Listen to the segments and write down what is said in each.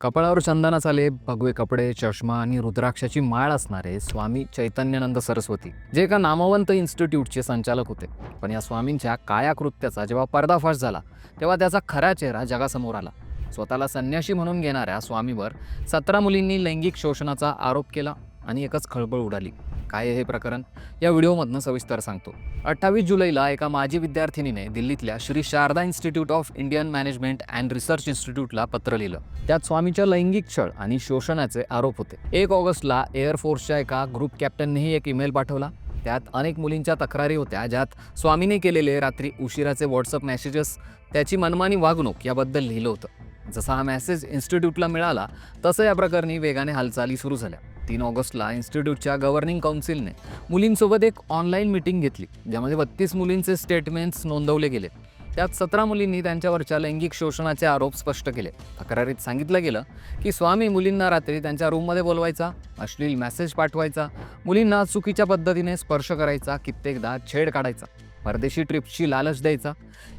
कपाळावर चंदनाचा लेप भगवे कपडे चष्मा आणि रुद्राक्षाची माळ असणारे स्वामी चैतन्यानंद सरस्वती जे एका नामवंत इन्स्टिट्यूटचे संचालक होते. पण या स्वामींच्या कायाकृत्याचा जेव्हा पर्दाफाश झाला तेव्हा त्याचा खरा चेहरा जगासमोर आला. स्वतःला संन्याशी म्हणून घेणाऱ्या स्वामीवर सतरा मुलींनी लैंगिक शोषणाचा आरोप केला. आणि एकच खळबळ उडाली. काय आहे हे प्रकरण? या व्हिडिओमधनं सविस्तर सांगतो. अठ्ठावीस जुलैला एका माजी विद्यार्थिनीने दिल्लीतल्या Shri Sharda institute of Indian management and research इन्स्टिट्यूटला पत्र लिहिलं. त्यात स्वामीच्या लैंगिक छळ आणि शोषणाचे आरोप होते. एक ऑगस्टला एअरफोर्सच्या एका ग्रुप कॅप्टननेही एक ईमेल पाठवला. त्यात अनेक मुलींच्या तक्रारी होत्या ज्यात स्वामीने केलेले रात्री उशिराचे व्हॉट्सअप मेसेजेस त्याची मनमानी वागणूक याबद्दल लिहिलं होतं. जसा हा मेसेज इन्स्टिट्यूटला मिळाला तसं या प्रकरणी वेगाने हालचाली सुरू झाल्या. तीन ऑगस्टला इन्स्टिट्यूटच्या गव्हर्निंग काउन्सिलने मुलींसोबत एक ऑनलाईन मिटिंग घेतली ज्यामध्ये बत्तीस मुलींचे स्टेटमेंट्स नोंदवले गेले. त्यात सतरा मुलींनी त्यांच्यावरच्या लैंगिक शोषणाचे आरोप स्पष्ट केले. तक्रारीत सांगितलं गेलं की स्वामी मुलींना रात्री त्यांच्या रूममध्ये बोलवायचा अश्लील मेसेज पाठवायचा मुलींना चुकीच्या पद्धतीने स्पर्श करायचा कित्येकदा छेड काढायचा परदेशी ट्रिपची लालच द्यायचा.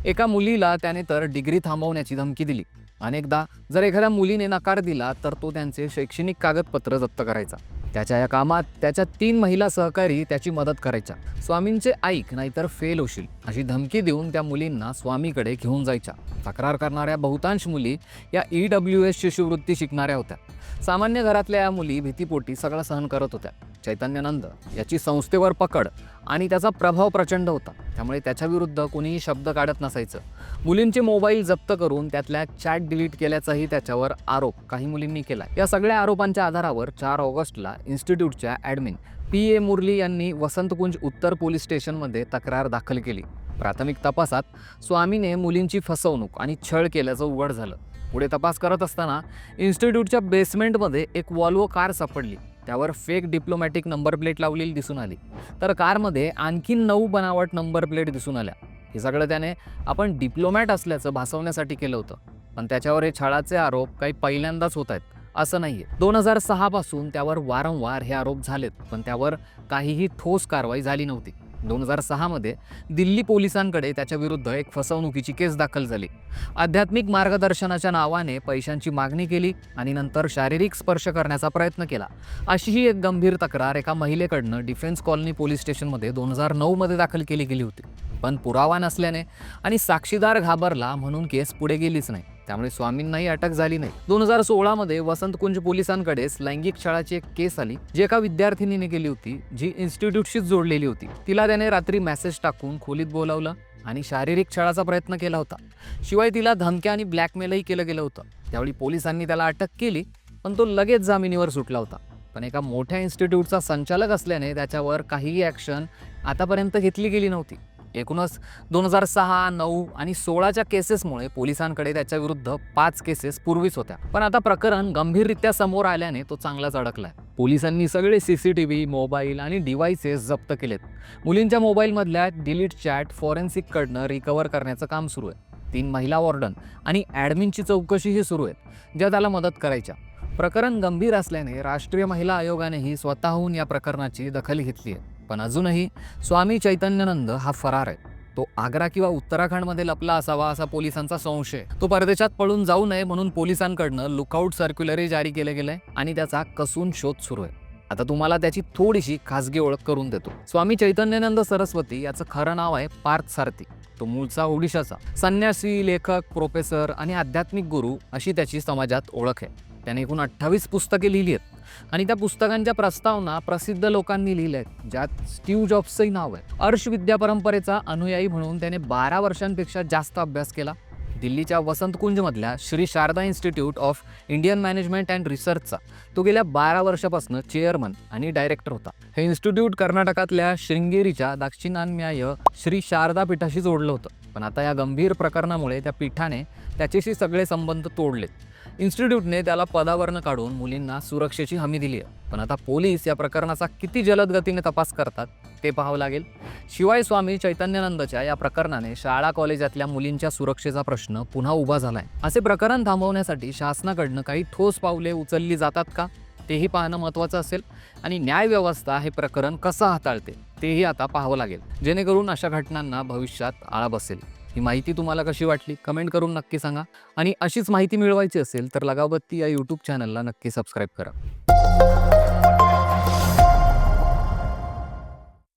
एका मुलीला त्याने तर डिग्री थांबवण्याची धमकी दिली. अनेकदा जर एखाद्या मुलीने नकार दिला तर तो त्यांचे शैक्षणिक कागदपत्र जप्त करायचा. त्याच्या या कामात त्याच्या तीन महिला सहकारी त्याची मदत करायच्या. स्वामींचे ऐक नाहीतर फेल होशील. अशी धमकी देऊन त्या मुलींना स्वामीकडे घेऊन जायच्या. तक्रार करणाऱ्या बहुतांश मुली या ई डब्ल्यू एस शिष्यवृत्ती शिकणाऱ्या होत्या. सामान्य घरातल्या या मुली भीतीपोटी सगळं सहन करत होत्या. चैतन्यानंद याची संस्थेवर पकड आणि त्याचा प्रभाव प्रचंड होता. त्यामुळे त्याच्याविरुद्ध कोणीही शब्द काढत नसायचं. मुलींचे मोबाईल जप्त करून त्यातल्या चॅट डिलीट केल्याचाही त्याच्यावर आरोप काही मुलींनी केला. या सगळ्या आरोपांच्या आधारावर चार ऑगस्टला इन्स्टिट्यूटच्या ॲडमिन पी ए मुरली यांनी वसंतकुंज उत्तर पोलीस स्टेशनमध्ये तक्रार दाखल केली. प्राथमिक तपासात स्वामीने मुलींची फसवणूक आणि छळ केल्याचं उघड झालं. पुढे तपास करत असताना इन्स्टिट्यूटच्या बेसमेंटमध्ये एक वॉल्वो कार सापडली. त्यावर फेक डिप्लोमॅटिक नंबर प्लेट लावलेली दिसून आली. तर कारमध्ये आणखी नऊ बनावट नंबर प्लेट दिसून आल्या. हे सगळं त्याने आपण डिप्लोमॅट असल्याचं भासवण्यासाठी केलं होतं. पण त्याच्यावर हे छळाचे आरोप काही पहिल्यांदाच होत आहेत. असं नाही आहे दोन हजार सहापासून त्यावर वारंवार हे आरोप झालेत पण त्यावर काहीही ठोस कारवाई झाली नव्हती. दोन हजार सहामध्ये दिल्ली पोलिसांकडे त्याच्याविरुद्ध एक फसवणुकीची केस दाखल झाली. आध्यात्मिक मार्गदर्शनाच्या नावाने पैशांची मागणी केली आणि नंतर शारीरिक स्पर्श करण्याचा प्रयत्न केला. अशी ही एक गंभीर तक्रार एका महिलेकडनं डिफेन्स कॉलनी पोलीस स्टेशनमध्ये दोन हजार नऊमध्ये दाखल केली गेली होती. पण पुरावा नसल्याने आणि साक्षीदार घाबरला म्हणून केस पुढे गेलीच नाही. त्यामुळे स्वामींनाही अटक झाली नाही. दोन हजार सोळामध्ये वसंतकुंज पोलिसांकडेच लैंगिक छळाची एक केस आली जी एका विद्यार्थिनीने केली होती जी इन्स्टिट्यूटशीच जोडलेली होती. तिला त्याने रात्री मेसेज टाकून खोलीत बोलावलं आणि शारीरिक छळाचा प्रयत्न केला होता. शिवाय तिला धमक्या आणि ब्लॅकमेलही केलं गेलं होतं. त्यावेळी पोलिसांनी त्याला अटक केली पण तो लगेच जामिनीवर सुटला होता. पण एका मोठ्या इन्स्टिट्यूटचा संचालक असल्याने त्याच्यावर काहीही ॲक्शन आतापर्यंत घेतली गेली नव्हती. एकूणच दोन हजार सहा नऊ आणि सोळाच्या केसेसमुळे पोलिसांकडे त्याच्याविरुद्ध पाच केसेस पूर्वीच होत्या. पण आता प्रकरण गंभीररित्या समोर आल्याने तो चांगलाच अडकलाय. पोलिसांनी सगळे C C T V mobile आणि डिव्हायसेस जप्त केलेत. मुलींच्या मोबाईलमधल्या डिलीट चॅट फॉरेन्सिककडनं रिकवर करण्याचं काम सुरू आहे. तीन महिला वॉर्डन आणि ॲडमिनची चौकशीही सुरू आहे ज्या त्याला मदत करायच्या. प्रकरण गंभीर असल्याने राष्ट्रीय महिला आयोगानेही स्वतःहून या प्रकरणाची दखल घेतली आहे. पण अजूनही स्वामी चैतन्यानंद हा फरार आहे. तो आग्रा किंवा उत्तराखंडमध्ये लपला असावा असा पोलिसांचा संशय. तो परदेशात पळून जाऊ नये म्हणून पोलिसांकडनं लुकआउट सर्क्युलरही जारी केलं गेलंय आणि त्याचा कसून शोध सुरू आहे. आता तुम्हाला त्याची थोडीशी खासगी ओळख करून देतो. स्वामी चैतन्यानंद सरस्वती याचं खरं नाव आहे पार्थ सारथी. तो मूळचा ओडिशाचा संन्यासी लेखक प्रोफेसर आणि आध्यात्मिक गुरु अशी त्याची समाजात ओळख आहे. त्याने एकूण अठ्ठावीस पुस्तके लिहिली आहेत. आणि त्या पुस्तकांच्या प्रस्तावना प्रसिद्ध लोकांनी लिहिल्या आहेत ज्यात स्टीव जॉब्सचंही नाव आहे. अर्श विद्या परंपरेचा अनुयायी म्हणून त्याने बारा वर्षांपेक्षा जास्त अभ्यास केला. दिल्लीच्या वसंतकुंजमधल्या Shri Sharda institute of Indian management and रिसर्चचा तो गेल्या बारा वर्षापासून चेअरमन आणि डायरेक्टर होता. हे इन्स्टिट्यूट कर्नाटकातल्या शृंगेरीच्या दाक्षिणान्याय श्री शारदा पीठाशी जोडलं होतं. पण आता या गंभीर प्रकरणामुळे त्या पीठाने त्याच्याशी सगळे संबंध तोडलेत. इन्स्टिट्यूटने त्याला पदावरनं काढून मुलींना सुरक्षेची हमी दिली आहे. पण आता पोलीस या प्रकरणाचा किती जलद गतीने तपास करतात ते पाहावं लागेल. शिवाय स्वामी चैतन्यानंदच्या या प्रकरणाने शाळा कॉलेजातल्या मुलींच्या सुरक्षेचा प्रश्न पुन्हा उभा झालाय. असे प्रकरण थांबवण्यासाठी शासनाकडनं काही ठोस पावले उचलली जातात का? तेही पाहणं महत्त्वाचं असेल. आणि न्यायव्यवस्था हे प्रकरण कसं हाताळते? तेही आता पाहावं लागेल. जेणेकरून अशा घटनांना भविष्यात आळा बसेल. ही माहिती तुम्हाला कशी वाटली? कमेंट करून नक्की सांगा. आणि अशीच माहिती मिळवायची असेल तर लगावबत्ती या यूट्यूब चॅनलला नक्की सबस्क्राईब करा.